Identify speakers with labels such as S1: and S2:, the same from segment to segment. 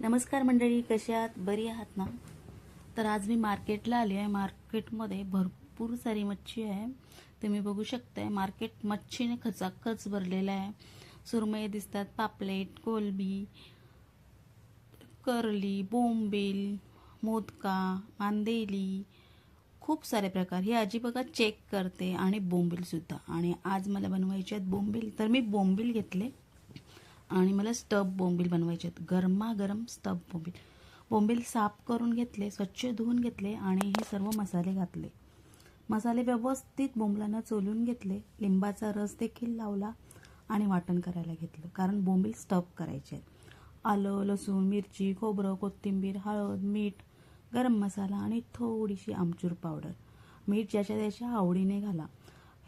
S1: नमस्कार मंडळी कशी आहात? बरी आहात ना? तर आज मी मार्केटला आली आहे. मार्केटमध्ये भरपूर सारी मच्छी आहे. तुम्ही बघू शकताय मार्केट मच्छीने खचाखच भरलेलं आहे. सुरमई दिसतात पापलेट कोलबी करली बोंबील मोदका मांदेली खूप सारे प्रकार. ही आजी बघा चेक करते. आणि बोंबीलसुद्धा आणि आज मला बनवायचे आहेत बोंबील. तर मी बोंबील घेतले. आणि मला स्टब बोंबील बनवायचे आहेत. गरमागरम स्टब बोंबील. बोंबील साफ करून घेतले स्वच्छ धुवून घेतले आणि हे सर्व मसाले घातले. मसाले व्यवस्थित बोंबलांना चोलून घेतले. लिंबाचा रस देखील लावला आणि वाटण करायला घेतलं. कारण बोंबील स्टब करायचे आहेत. आलं लसूण मिरची खोबरं कोथिंबीर हळद मीठ गरम मसाला आणि थोडीशी आमचूर पावडर. मीठ ज्याच्या त्याच्या आवडीने घाला.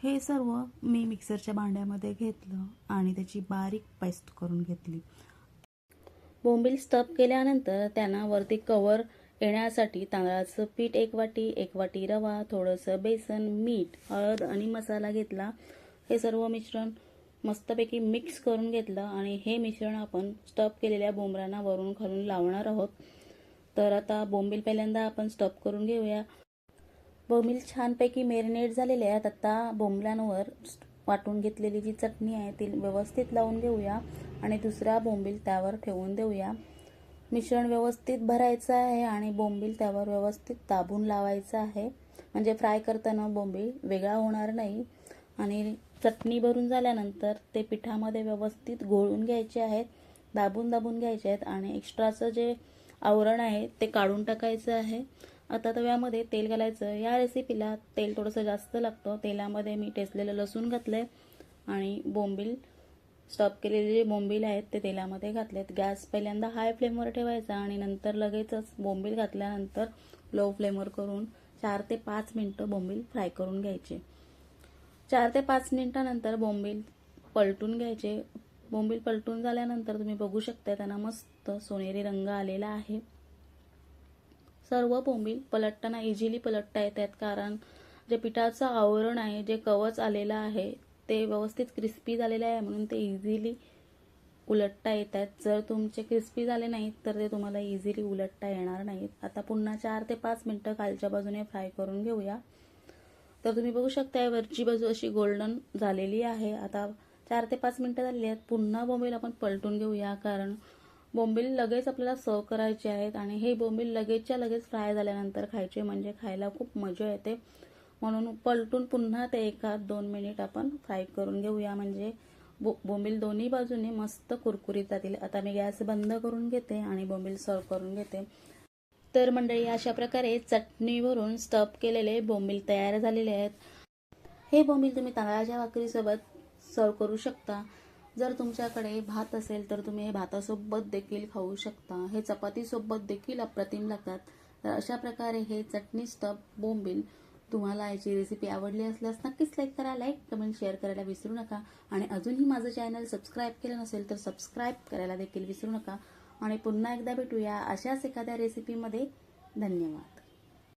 S1: हे सर्व मी मिक्सरच्या भांड्यामध्ये घेतलं आणि त्याची बारीक पेस्ट करून घेतली. बोंबील स्टफ केल्यानंतर त्यांना वरती कवर येण्यासाठी तांदळाचं पीठ एक वाटी एक वाटी रवा थोडंसं बेसन मीठ हळद आणि मसाला घेतला. हे सर्व मिश्रण मस्तपैकी मिक्स करून घेतलं आणि हे मिश्रण आपण स्टफ केलेल्या बोंबरांना वरून खालून लावणार आहोत. तर आता बोंबील पहिल्यांदा आपण स्टफ करून घेऊया. बोंबील छानपैकी मेरिनेट झालेले आहेत. आता बोंबलांवर वाटून घेतलेली जी चटणी आहे ती व्यवस्थित लावून घेऊया आणि दुसरा बोंबील त्यावर ठेवून देऊया. मिश्रण व्यवस्थित भरायचं आहे आणि बोंबील त्यावर व्यवस्थित दाबून लावायचं आहे. म्हणजे फ्राय करताना बोंबील वेगळा होणार नाही. आणि चटणी भरून झाल्यानंतर ते पिठामध्ये व्यवस्थित घोळून घ्यायचे आहेत दाबून दाबून घ्यायचे आहेत आणि एक्स्ट्राचं जे आवरण आहे ते काढून टाकायचं आहे. आता तव्यामध्ये तेल घालायचं. या रेसिपीला तेल थोडंसं जास्त लागतं. तेलामध्ये मी टेसलेलं लसूण घातलं आहे आणि बोंबील. स्टॉप केलेले जे बोंबील आहेत ते तेलामध्ये घातलेत. गॅस पहिल्यांदा हाय फ्लेमवर ठेवायचा आणि नंतर लगेचच बोंबील घातल्यानंतर लो फ्लेमवर करून चार ते पाच मिनटं बोंबील फ्राय करून घ्यायचे. चार ते पाच मिनटानंतर बोंबील पलटून घ्यायचे. बोंबील पलटून झाल्यानंतर तुम्ही बघू शकता त्यांना मस्त सोनेरी रंग आलेला आहे. सर्व बोंबील पलटताना इझिली पलटता येतात. कारण जे पिठाचं आवरण आहे जे कवच आलेलं आहे ते व्यवस्थित क्रिस्पी झालेलं आहे म्हणून ते इझिली उलटता येतात. जर तुमचे क्रिस्पी झाले नाहीत तर ते तुम्हाला इझिली उलटता येणार नाहीत. आता पुन्हा चार ते पाच मिनटं खालच्या बाजूने फ्राय करून घेऊया. तर तुम्ही बघू शकता वरची बाजू अशी गोल्डन झालेली आहे. आता चार ते पाच मिनटं झालेली आहेत. पुन्हा बोंबील आपण पलटून घेऊया कारण बोंबील लगेच आपल्याला सर्व करायचे आहेत आणि हे बोंबील लगेचच्या लगेच फ्राय झाल्यानंतर खायचे म्हणजे खायला खूप मजा येते. म्हणून पलटून पुन्हा ते एका दोन मिनिट आपण फ्राय करून घेऊया. म्हणजे बो बोंबील दोन्ही बाजूने मस्त कुरकुरीत जातील. आता मी गॅस बंद करून घेते आणि बोंबील सर्व करून घेते. तर मंडळी अशा प्रकारे चटणीवरून स्टफ केलेले बोंबील तयार झालेले आहेत. हे बोंबील तुम्ही तांदळाच्या भाकरीसोबत सर्व करू शकता. जर तुमच्याकडे भात असेल तर तुम्ही हे भातासोबत देखील खाऊ शकता. हे चपातीसोबत देखील अप्रतिम लागतात. तर अशा प्रकारे हे चटणी स्टफ बोंबील तुम्हाला याची रेसिपी आवडली असल्यास नक्कीच लाईक करा लाईक कमेंट शेअर करायला विसरू नका. आणि अजूनही माझं चॅनल सबस्क्राईब केलं नसेल तर सबस्क्राईब करायला देखील विसरू नका. आणि पुन्हा एकदा भेटूया अशाच एखाद्या रेसिपीमध्ये धन्यवाद.